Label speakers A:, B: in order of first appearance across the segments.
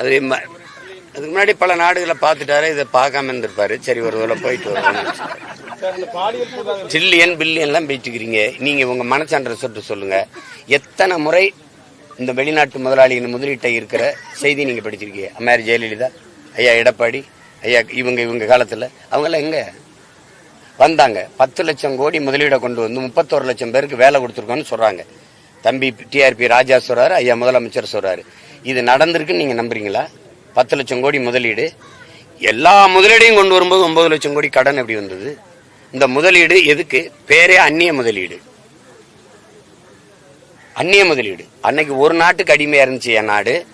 A: அது அதுக்கு முன்னாடி பல நாடுகளை பார்த்துட்டாரு இதை பார்க்காம இருந்திருப்பாரு. சரி ஒரு தூரம் போயிட்டு வருவோம் ட்ரில்லியன் பில்லியன்லாம் பேச்சுக்கிறீங்க. நீங்க உங்க மனச்சான்ற சொல்லிட்டு சொல்லுங்க. எத்தனை முறை இந்த வெளிநாட்டு முதலாளியின் முதலீட்டை இருக்கிற செய்தி நீங்க படிச்சிருக்கீங்க? அம்மையார் ஜெயலலிதா ஐயா எடப்பாடி ஐயா இவங்க இவங்க காலத்தில். அவங்கெல்லாம் எங்க? வந்தாங்க. பத்து லட்சம் கோடி முதலீடை கொண்டு வந்து முப்பத்தோரு லட்சம் பேருக்கு வேலை கொடுத்துருக்கோன்னு சொல்றாங்க. தம்பி டிஆர்பி ராஜா சொல்றாரு ஐயா முதலமைச்சர் சொல்றாரு. இது நடந்திருக்குன்னு நீங்க நம்புறீங்களா? பத்து லட்சம் கோடி முதலீடு. எல்லா முதலீடையும் கொண்டு வரும்போது ஒன்பது லட்சம் கோடி கடன் எப்படி வந்தது? இந்த முதலீடு எதுக்கு? பேரே அந்நிய முதலீடு. அந்நிய முதலீடு. அன்னைக்கு ஒரு நாட்டுக்கு அடிமையா இருந்துச்சு என் நாடு.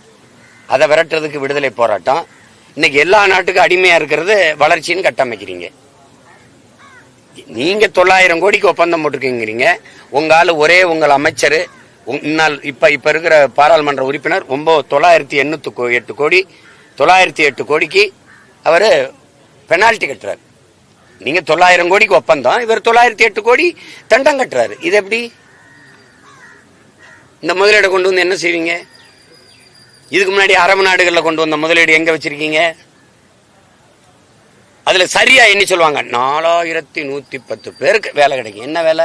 A: அதை விரட்டுறதுக்கு விடுதலை போராட்டம். இன்னைக்கு எல்லா நாட்டுக்கும் அடிமையா இருக்கிறது வளர்ச்சின்னு கட்டமைக்கிறீங்க. நீங்க தொள்ளாயிரம் கோடிக்கு ஒப்பந்தம் போட்டிருக்கீங்கிறீங்க உங்க ஒரே உங்கள் அமைச்சர். இந்நாள் இப்ப இப்ப இருக்கிற பாராளுமன்ற உறுப்பினர் ஒன்பது தொள்ளாயிரத்தி எண்ணூத்தி கோ- எட்டு கோடி தொள்ளாயிரத்தி எட்டு கோடிக்கு அவர் பெனால்ட்டி கட்டுறாரு. நீங்க தொள்ளாயிரம் கோடிக்கு ஒப்பந்தம் இவர் தொள்ளாயிரத்தி எட்டு கோடி தண்டம் கட்டுறாரு. இது எப்படி? இந்த முதலீடை கொண்டு வந்து என்ன செய்வீங்க? இதுக்கு முன்னாடி அரபு நாடுகளில் கொண்டு வந்த முதலீடு எங்க வச்சிருக்கீங்க? அதுல சரியா எண்ணி சொல்லுவாங்க. நாலாயிரத்தி நூத்தி பத்து பேருக்கு வேலை கிடைக்கும். என்ன வேலை?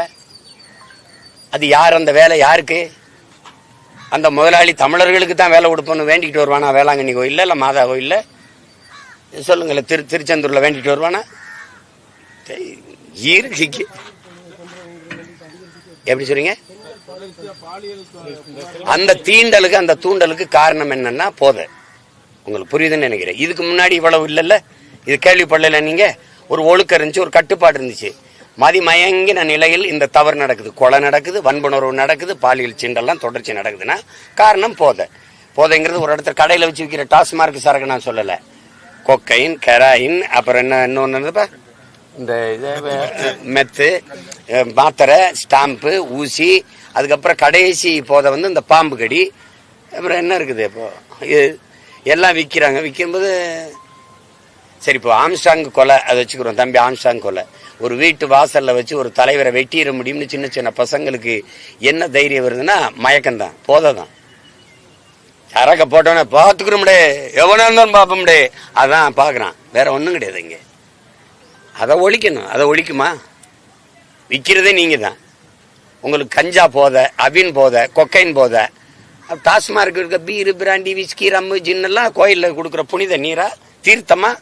A: அது யார் அந்த வேலை யாருக்கு? அந்த முதலாளி தமிழர்களுக்கு தான் வேலை கொடுப்போம்னு வேண்டிக்கிட்டு வருவானா? வேளாங்கண்ணி கோயிலில் இல்லை மாதா கோயிலில் சொல்லுங்களேன் திரு திருச்செந்தூரில் வேண்டிக்கிட்டு வருவானா? இருக்கு எப்படி சொல்றீங்க? அந்த தீண்டலுக்கு அந்த தூண்டலுக்கு காரணம் என்னன்னா போதை. உங்களுக்கு புரியுதுன்னு நினைக்கிறேன். இதுக்கு முன்னாடி இவ்வளவு இல்லைல்ல? இது கேள்விப்படல நீங்க? ஒரு ஒழுக்கம் இருந்துச்சு ஒரு கட்டுப்பாடு இருந்துச்சு. மதிமயங்கின நிலையில் இந்த தவறு நடக்குது. கொலை நடக்குது வன்புணர்வு நடக்குது பாலியல் சிண்டெல்லாம் தொடர்ச்சி நடக்குதுன்னா காரணம் போதை. போதைங்கிறது ஒரு இடத்துல கடையில் வச்சு விற்கிற டாஸ்மார்க் சரக்கு நான் சொல்லலை. கொக்கைன் கெராயின் அப்புறம் என்ன இன்னொன்று இந்த இது மெத்து மாத்திரை ஸ்டாம்பு ஊசி அதுக்கப்புறம் கடைசி போதை வந்து இந்த பாம்பு கடி. அப்புறம் என்ன இருக்குது இப்போ? இது எல்லாம் விற்கிறாங்க விற்கும்போது சரி இப்போ ஆம்ஸ்டாங் கொலை அதை வச்சுக்கிறோம். தம்பி ஆம்ஸ்டாங் கொலை. ஒரு வீட்டு வாசலில் வச்சு ஒரு தலைவரை வெட்டிட முடியும்னு சின்ன சின்ன பசங்களுக்கு என்ன தைரியம் வருதுன்னா மயக்கம்தான் போதை தான் சரக்க போட்டோன்னே பார்த்துக்கிறோம்டே எவ்வளோ இருந்தாலும் பார்ப்போம்டே அதான் பார்க்குறான். வேற ஒன்றும் கிடையாது இங்கே. அதை ஒழிக்கணும். அதை ஒழிக்குமா? விற்கிறதே நீங்கள் தான் உங்களுக்கு கஞ்சா போதை அபின் போதை கொக்கைன் போதை. டாஸ்மார்க் இருக்க பீரு பிராண்டி விஸ்கி ரம்மு ஜின்னெல்லாம் கோயிலில் கொடுக்குற புனித நீரா? தீர்த்தமாக